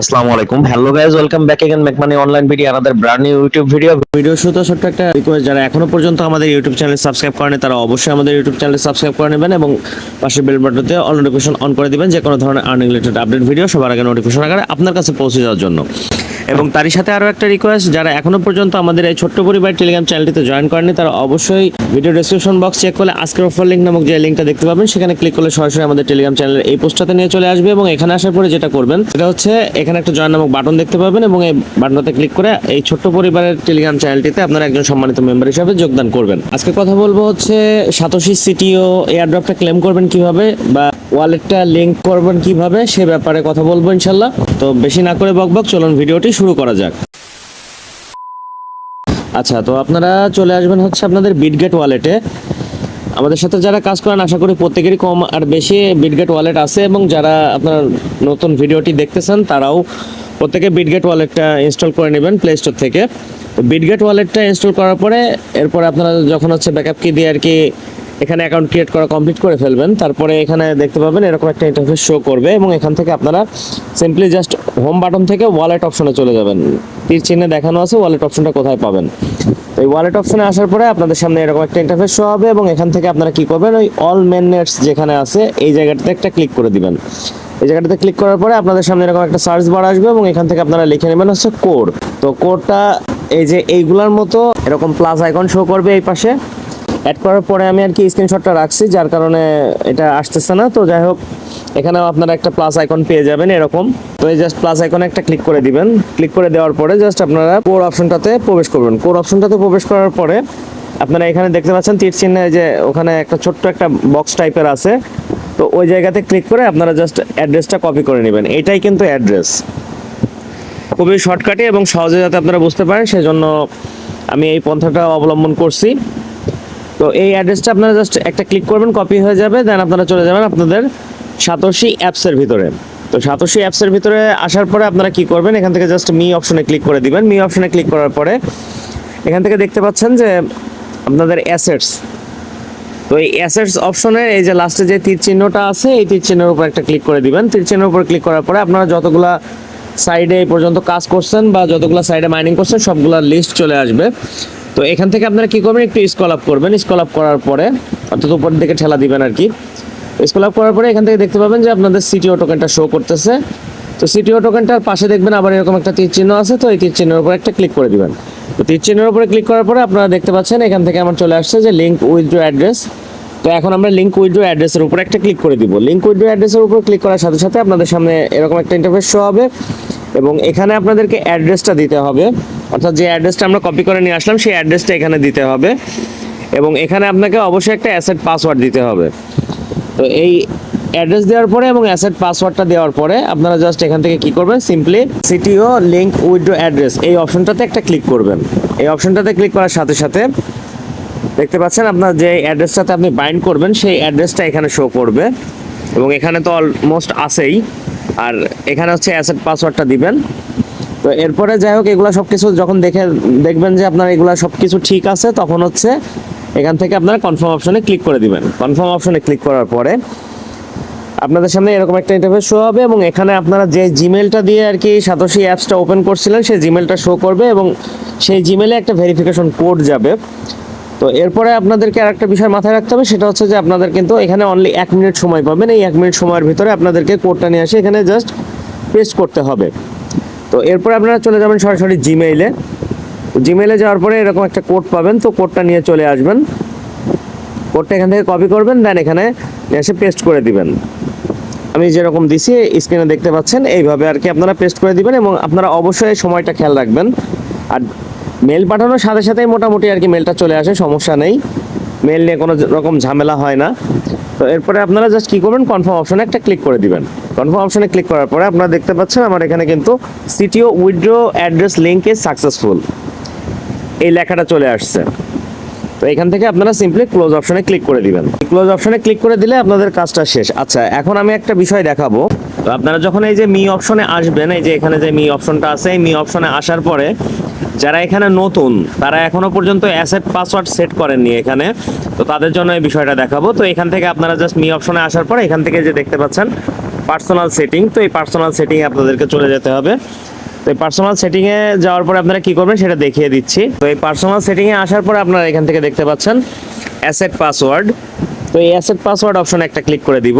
আসসালামু আলাইকুম। Hello guys welcome back again make money online video আমাদের brand new YouTube video video শুধু ছোট্ট একটা রিকোয়েস্ট যারা এখনও পর্যন্ত আমাদের ইউটিউব চ্যানেল সাবস্ক্রাইব করেনি, তারা অবশ্যই আমাদের ইউটিউব চ্যানেল সাবস্ক্রাইব করে নেবেন এবং পাশে বেল বাটনতে অল নোটিফিকেশন অন করে দিবেন যে কোনো ধরনের আর্নিং রিলেটেড আপডেট ভিডিও সবার আগে নোটিফিকেশন আকারে আপনার কাছে পৌঁছে যাওয়ার জন্য। এবং তারই সাথে আরও একটা রিকোয়েস্ট যারা এখনও পর্যন্ত আমাদের এই ছোট্ট পরিবার টেলিগ্রাম চ্যানেলটিতে জয়েন করেনি তারা অবশ্যই ভিডিও ডেসক্রিপশন বক্স চেক করলে আজকের অফার লিঙ্ক নামক যে লিঙ্কটা দেখতে পাবেন, সেখানে ক্লিক করলে সরাসরি আমাদের টেলিগ্রাম চ্যানেলের এই পোস্টটাতে নিয়ে চলে আসবে এবং এখানে আসার পরে যেটা করবেন, সেটা হচ্ছে এখানে একটা জয়েন নামক বাটন দেখতে পাবেন এবং এই বাটনটাতে ক্লিক করে এই ছোট্ট পরিবারের টেলিগ্রাম চ্যানেলটিতে আপনারা একজন সম্মানিত মেম্বার হিসাবে যোগদান করবেন। আজকে কথা বলব হচ্ছে সাতোশি সিটিও এয়ারড্রপটা ক্লেম করবেন কীভাবে বা ওয়ালেটটা লিংক করবেন কীভাবে, সে ব্যাপারে কথা বলব ইনশাল্লাহ তো বেশি না করে বকবক চলুন ভিডিওটি শুরু করা যাক। আচ্ছা তো আপনারা চলে আসবেন হচ্ছে আপনাদের বিটগেট ওয়ালেটে আমাদের সাথে যারা কাজ করেন, আশা করি প্রত্যেকেরই কম আর বেশি বিটগেট ওয়ালেট আছে এবং যারা আপনার নতুন ভিডিওটি দেখতেছেন, তারাও প্রত্যেকে বিটগেট ওয়ালেটটা ইনস্টল করে নেবেন প্লে স্টোর থেকে। বিটগেট ওয়ালেটটা ইনস্টল করার পরে, এরপর আপনারা যখন হচ্ছে ব্যাকআপ কি দিয়ে আর কি এখানে অ্যাকাউন্ট ক্রিয়েট করা কমপ্লিট করে ফেলবেন। তারপরে এখানে দেখতে পাবেন এরকম একটা ইন্টারফেস শো করবে এবং এখান থেকে আপনারা সিম্পলি জাস্ট হোম বাটন থেকে ওয়ালেট অপশনে চলে যাবেন। তীর চিহ্নে দেখানো আছে ওয়ালেট অপশনটা কোথায় পাবেন? এই ওয়ালেট অপশনে আসার পরে আপনাদের সামনে এরকম একটা ইন্টারফেস শো হবে এবং এখান থেকে আপনারা কি করবেন, ওই অল মেন নেটস যেখানে আছে, এই জায়গাটাতে একটা ক্লিক করে দিবেন। এই জায়গাটাতে ক্লিক করার পরে আপনাদের সামনে এরকম একটা সার্চ বার আসবে এবং এখান থেকে আপনারা লিখে নেবেন হচ্ছে কোড তো কোডটা এই যে এইগুলার মতো এরকম প্লাস আইকন শো করবে এই পাশে। অ্যাড করার পরে আমি আর কি স্ক্রিনশটটা রাখছি, যার কারণে এটা আসতেছে না। তো যাই হোক, এখানেও আপনারা একটা প্লাস আইকন পেয়ে যাবেন এরকম। তো এই জাস্ট প্লাস আইকনে একটা ক্লিক করে দিবেন। ক্লিক করে দেওয়ার পরে জাস্ট আপনারা কোর অপশনটাতে প্রবেশ করবেন। কোর অপশনটাতে প্রবেশ করার পরে আপনারা এখানে দেখতে পাচ্ছেন তীর চিহ্নে যে ওখানে একটা ছোট্ট একটা বক্স টাইপের আছে। তো ওই জায়গাতে ক্লিক করে আপনারা জাস্ট অ্যাড্রেসটা কপি করে নেবেন। এটাই কিন্তু অ্যাড্রেস খুবই শর্টকাটে এবং সহজে যাতে আপনারা বুঝতে পারেন, সেজন্য আমি এই পন্থাটা অবলম্বন করছি। তো এই অ্যাড্রেসটা আপনারা জাস্ট একটা ক্লিক করবেন কপি হয়ে যাবে দেন আপনারা চলে যাবেন আপনাদের সাতোশি অ্যাপসের ভিতরে। তো সাতোশি অ্যাপসের ভিতরে আসার পরে আপনারা কি করবেন? এখান থেকে জাস্ট মি অপশনে ক্লিক করে দিবেন। মি অপশনে ক্লিক করার পরে এখান থেকে দেখতে পাচ্ছেন যে আপনাদের অ্যাসেটস তো এই অ্যাসেটস অপশনের এই যে লাস্টে যে তীর চিহ্নটা আছে, এই তীর চিহ্নের উপর একটা ক্লিক করে দিবেন। তীর চিহ্নের উপর ক্লিক করার পরে আপনারা যতগুলা সাইডে এই পর্যন্ত কাজ করছেন বা যতগুলা সাইডে মাইনিং করছেন, সবগুলা লিস্ট চলে আসবে। তো এখান থেকে আপনারা কি করবেন? একটু স্কল আপ করবেন। স্কল আপ করার পরে অর্থাৎ উপর দিকে ঠেলা দিবেন আর কি। স্কল আপ করার পরে এখান থেকে দেখতে পাবেন যে আপনাদের সিটিও টোকেনটা শো করতেছে। তো সিটিও টোকেনটার পাশে দেখবেন আবার এরকম একটা তীর চিহ্ন আছে। তো এই তীর চিহ্নের উপর একটা ক্লিক করে দিবেন। তো তীর চিহ্নের উপরে ক্লিক করার পরে আপনারা দেখতে পাচ্ছেন, এখান থেকে আমার চলে আসছে যে লিঙ্ক উইথড্র অ্যাড্রেস তো এখন আমরা লিঙ্ক উইথড্র অ্যাড্রেসের উপর একটা ক্লিক করে দিব। লিঙ্ক উইথড্র অ্যাড্রেসের উপর ক্লিক করার সাথে সাথে আপনাদের সামনে এরকম একটা ইন্টারফেস শো হবে। এবং এখানে আপনাদেরকে অ্যাড্রেসটা দিতে হবে। অর্থাৎ যে অ্যাড্রেসটা আমরা কপি করে নিয়ে আসলাম, সেই অ্যাড্রেসটা এখানে দিতে হবে। এবং এখানে আপনাকে অবশ্যই একটা অ্যাসেট পাসওয়ার্ড দিতে হবে। তো এই অ্যাড্রেস দেওয়ার পরে এবং অ্যাসেট পাসওয়ার্ডটা দেওয়ার পরে আপনারা জাস্ট এখান থেকে কি করবেন? Simply CTO link withdraw address এই অপশনটাতে একটা ক্লিক করবেন। এই অপশনটাতে ক্লিক করার সাথে সাথে দেখতে পাচ্ছেন আপনার যে অ্যাড্রেসটাতে আপনি বাইন্ড করবেন, সেই অ্যাড্রেসটা এখানে শো করবে। এবং এখানে তো অলমোস্ট আছেই। আর এখানে হচ্ছে অ্যাসেট পাসওয়ার্ডটা দিবেন। তো এরপরে যাই হোক, এগুলো সব কিছু যখন দেখে দেখবেন যে আপনার এগুলো সব কিছু ঠিক আছে, তখন হচ্ছে এখান থেকে আপনারা কনফার্ম অপশনে ক্লিক করে দিবেন। কনফার্ম অপশনে ক্লিক করার পরে আপনাদের সামনে এরকম একটা ইন্টারফেস শো হবে এবং এখানে আপনারা যে জিমেলটা দিয়ে আর কি সাতোশি অ্যাপসটা ওপেন করছিলেন, সেই জিমেলটা শো করবে এবং সেই জিমেলে একটা ভেরিফিকেশন কোড যাবে। তো এরপরে আপনাদেরকে আরেকটা বিষয় মাথায় রাখতে হবে, সেটা হচ্ছে যে আপনাদের কিন্তু এখানে অনলি এক মিনিট সময় পাবেন। এই এক মিনিট সময়ের ভিতরে আপনাদেরকে কোডটা নিয়ে আসে এখানে জাস্ট পেস্ট করতে হবে। তো এরপরে আপনারা চলে যাবেন সরাসরি জিমেইলে জিমেইলে যাওয়ার পরে এরকম একটা কোড পাবেন, তো কোডটা নিয়ে চলে আসবেন। কোডটা এখান থেকে কপি করবেন দেন এখানে এসে পেস্ট করে দিবেন। আমি যেরকম দিছি স্ক্রিনে দেখতে পাচ্ছেন, এইভাবে আর কি আপনারা পেস্ট করে দিবেন এবং আপনারা অবশ্যই সময়টা খেয়াল রাখবেন। আর মেল পাঠানোর সাথে সাথেই মোটামুটি আর কি মেলটা চলে আসে, সমস্যা নেই। মেল নিয়ে কোনো রকম ঝামেলা হয় না। তো এরপরে আপনারা জাস্ট কী করবেন? কনফার্ম অপশনে একটা ক্লিক করে দিবেন। কনফার্ম অপশনে ক্লিক করার পরে আপনারা দেখতে পাচ্ছেন আমার এখানে কিন্তু CTO withdraw address link is successful এই লেখাটা চলে আসছে। তো এখান থেকে আপনারা সিম্পলি ক্লোজ অপশনে ক্লিক করে দিবেন। ক্লোজ অপশনে ক্লিক করে দিলে আপনাদের কাজটা শেষ। আচ্ছা এখন আমি একটা বিষয় দেখাবো। তো আপনারা যখন এই যে মি অপশনে আসবেন, এই যে এখানে যে মি অপশনটা আছে, এই মি অপশনে আসার পরে যারা এখানে নতুন, তারা এখনও পর্যন্ত অ্যাসেট পাসওয়ার্ড সেট করেননি এখানে। তো তাদের জন্য এই বিষয়টা দেখাবো। তো এখান থেকে আপনারা জাস্ট মি অপশনে আসার পর এখান থেকে যে দেখতে পাচ্ছেন পার্সোনাল সেটিং তো এই পার্সোনাল সেটিংয়ে আপনাদেরকে চলে যেতে হবে। তো এই পার্সোনাল সেটিংয়ে যাওয়ার পরে আপনারা কী করবেন সেটা দেখিয়ে দিচ্ছি। তো এই পার্সোনাল সেটিংয়ে আসার পরে আপনারা এখান থেকে দেখতে পাচ্ছেন অ্যাসেট পাসওয়ার্ড তো এই অ্যাসেট পাসওয়ার্ড অপশনে একটা ক্লিক করে দিব।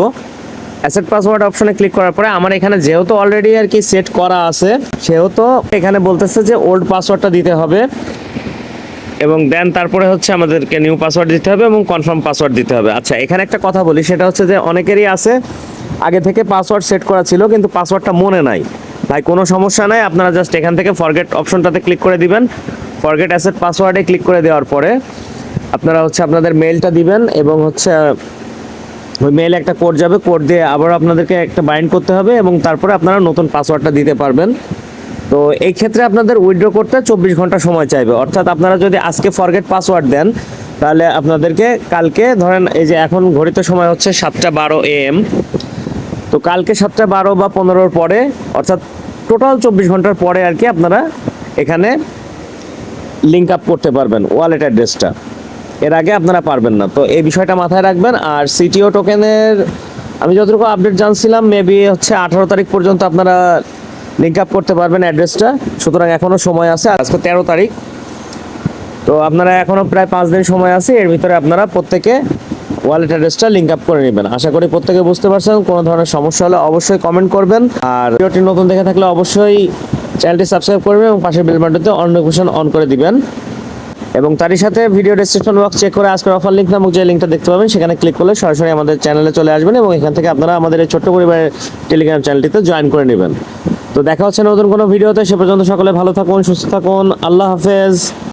অ্যাসেট পাসওয়ার্ড অপশনে ক্লিক করার পরে আমার এখানে যেহেতু অলরেডি আর কি সেট করা আছে, সেহেতু এখানে বলতেছে যে ওল্ড পাসওয়ার্ডটা দিতে হবে এবং দেন তারপরে হচ্ছে আমাদেরকে নিউ পাসওয়ার্ড দিতে হবে এবং কনফার্ম পাসওয়ার্ড দিতে হবে। আচ্ছা এখানে একটা কথা বলি, সেটা হচ্ছে যে অনেকেরই আছে, আগে থেকে পাসওয়ার্ড সেট করা ছিল, কিন্তু পাসওয়ার্ডটা মনে নাই। ভাই, কোনো সমস্যা নাই, আপনারা জাস্ট এখান থেকে ফরগেট অপশনটাতে ক্লিক করে দিবেন। ফরগেট অ্যাসেট পাসওয়ার্ডে ক্লিক করে দেওয়ার পরে আপনারা হচ্ছে আপনাদের মেলটা দিবেন এবং হচ্ছে ওই মেলে একটা কোড যাবে কোড দিয়ে আবার আপনাদেরকে একটা বাইন্ড করতে হবে এবং তারপরে আপনারা নতুন পাসওয়ার্ডটা দিতে পারবেন। তো এই ক্ষেত্রে আপনাদের উইথড্র করতে চব্বিশ ঘণ্টা সময় চাইবে। অর্থাৎ আপনারা যদি আজকে ফরগেট পাসওয়ার্ড দেন, তাহলে আপনাদেরকে কালকে ধরেন এই যে এখন ঘড়িতে সময় হচ্ছে সাতটা বারো এ এম তো কালকে সাতটা বারো বা পনেরোর পরে, অর্থাৎ টোটাল চব্বিশ ঘণ্টার পরে আর কি আপনারা এখানে লিঙ্ক আপ করতে পারবেন ওয়ালেট অ্যাড্রেসটা এর আগে আপনারা পারবেন না। তো এই বিষয়টা মাথায় রাখবেন। আর সিটিও টোকেনের আমি যতটুকু আপডেট জানছিলাম মেবি হচ্ছে আঠারো তারিখ পর্যন্ত আপনারা লিঙ্ক আপ করতে পারবেন অ্যাড্রেসটা সুতরাং এখনও সময় আছে। আজকে তেরো তারিখ। তো আপনারা এখনও প্রায় পাঁচ দিন সময় আছে। এর ভিতরে আপনারা প্রত্যেকে ওয়ালেট অ্যাড্রেসটা লিঙ্ক আপ করে নেবেন। আশা করি প্রত্যেকে বুঝতে পারছেন, কোনো ধরনের সমস্যা হলে অবশ্যই কমেন্ট করবেন। আর ভিডিওটি নতুন দেখে থাকলে অবশ্যই চ্যানেলটি সাবস্ক্রাইব করবেন এবং পাশের বেল বাটনতে অন নোটিফিকেশন অন করে দিবেন। এবং তারই সাথে ভিডিও ডেসক্রিপশন বক্স চেক করে আজকের অফার লিঙ্ক নামক যে লিঙ্কটা দেখতে পাবেন, সেখানে ক্লিক করলে সরাসরি আমাদের চ্যানেলে চলে আসবেন এবং এখান থেকে আপনারা আমাদের এই ছোট্ট পরিবারের টেলিগ্রাম চ্যানেলটিতে জয়েন করে নেবেন। তো দেখা হচ্ছে নতুন কোনো ভিডিওতে সে পর্যন্ত সকলে ভালো থাকুন, সুস্থ থাকুন, আল্লাহ হাফেজ।